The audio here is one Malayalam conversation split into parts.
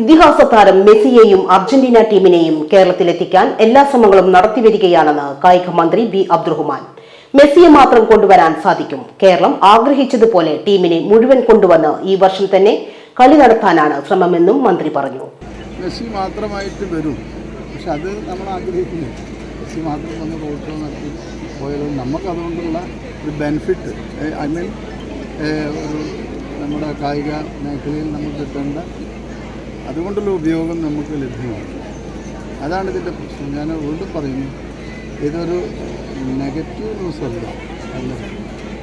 ഇതിഹാസ താരം മെസ്സിയെയും അർജന്റീന ടീമിനെയും കേരളത്തിലെത്തിക്കാൻ എല്ലാ ശ്രമങ്ങളും നടത്തിവരികയാണെന്ന് കായിക മന്ത്രി ബി അബ്ദുറഹ്മാൻ. മെസ്സിയെ മാത്രം കൊണ്ടുവരാൻ സാധിക്കും. കേരളം ആഗ്രഹിച്ചതുപോലെ ടീമിനെ മുഴുവൻ കൊണ്ടുവന്ന് ഈ വർഷം തന്നെ കളി നടത്താനാണ് ശ്രമമെന്നും മന്ത്രി പറഞ്ഞു. മെസ്സി മാത്രമായിട്ട് വരും. പക്ഷെ അത് നമ്മൾ ആഗ്രഹിക്കുന്നു മെസ്സി മാത്രം ബെനിഫിറ്റ് ഐ മീൻ നമ്മുടെ കായിക മേഖലയിൽ നമുക്ക് കിട്ടേണ്ട അതുകൊണ്ടുള്ള ഉപയോഗം നമുക്ക് ലഭ്യമാണ്. അതാണ് ഇതിന്റെ പ്രശ്നം. ഞാൻ വീണ്ടും പറയുന്നു ഇതൊരു നെഗറ്റീവ് ന്യൂസ് അല്ല. അല്ല.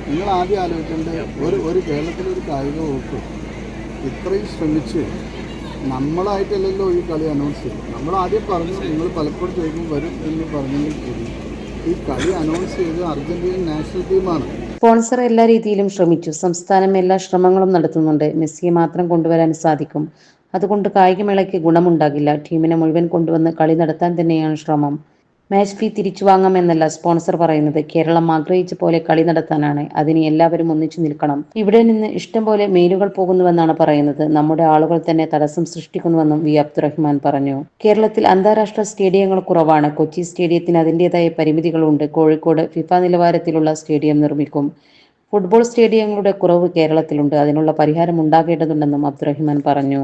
നിങ്ങൾ ആദ്യം ആലോചിക്കേണ്ട ഒരു ഒരു കേരളത്തിലൊരു കായിക വകുപ്പ് ഇത്രയും ശ്രമിച്ച് നമ്മളായിട്ടല്ലല്ലോ ഈ കളി അനൗൺസ് ചെയ്തു നമ്മൾ ആദ്യം പറഞ്ഞു നിങ്ങൾ പലപ്പോഴും ചോദിക്കും വരും എന്ന് പറഞ്ഞെങ്കിൽ കൂടി ഈ കളി അനൗൺസ് ചെയ്ത് അർജന്റീന നാഷണൽ ടീമാണ് സ്പോൺസർ എല്ലാ രീതിയിലും ശ്രമിച്ചു. സംസ്ഥാനം എല്ലാ ശ്രമങ്ങളും നടത്തുന്നുണ്ട്. മെസ്സിയെ മാത്രം കൊണ്ടുവരാൻ സാധിക്കും. അതുകൊണ്ട് കായികമേളയ്ക്ക് ഗുണമുണ്ടാകില്ല. ടീമിനെ മുഴുവൻ കൊണ്ടുവന്ന് കളി നടത്താൻ തന്നെയാണ് ശ്രമം. മാച്ച് ഫീ തിരിച്ചു വാങ്ങാമെന്നല്ല സ്പോൺസർ പറയുന്നത്. കേരളം ആഗ്രഹിച്ച പോലെ കളി നടത്താനാണ്. അതിന് എല്ലാവരും ഒന്നിച്ചു നിൽക്കണം. ഇവിടെ നിന്ന് ഇഷ്ടം പോലെ മെയിലുകൾ പോകുന്നുവെന്നാണ് പറയുന്നത്. നമ്മുടെ ആളുകൾ തന്നെ തടസ്സം സൃഷ്ടിക്കുന്നുവെന്നും വി. അബ്ദുറഹ്മാൻ പറഞ്ഞു. കേരളത്തിൽ അന്താരാഷ്ട്ര സ്റ്റേഡിയങ്ങൾ കുറവാണ്. കൊച്ചി സ്റ്റേഡിയത്തിന് അതിന്റെതായ പരിമിതികളുണ്ട്. കോഴിക്കോട് ഫിഫ നിലവാരത്തിലുള്ള സ്റ്റേഡിയം നിർമ്മിക്കും. ഫുട്ബോൾ സ്റ്റേഡിയങ്ങളുടെ കുറവ് കേരളത്തിലുണ്ട്. അതിനുള്ള പരിഹാരം ഉണ്ടാകേണ്ടതുണ്ടെന്നും അബ്ദുറഹ്മാൻ പറഞ്ഞു.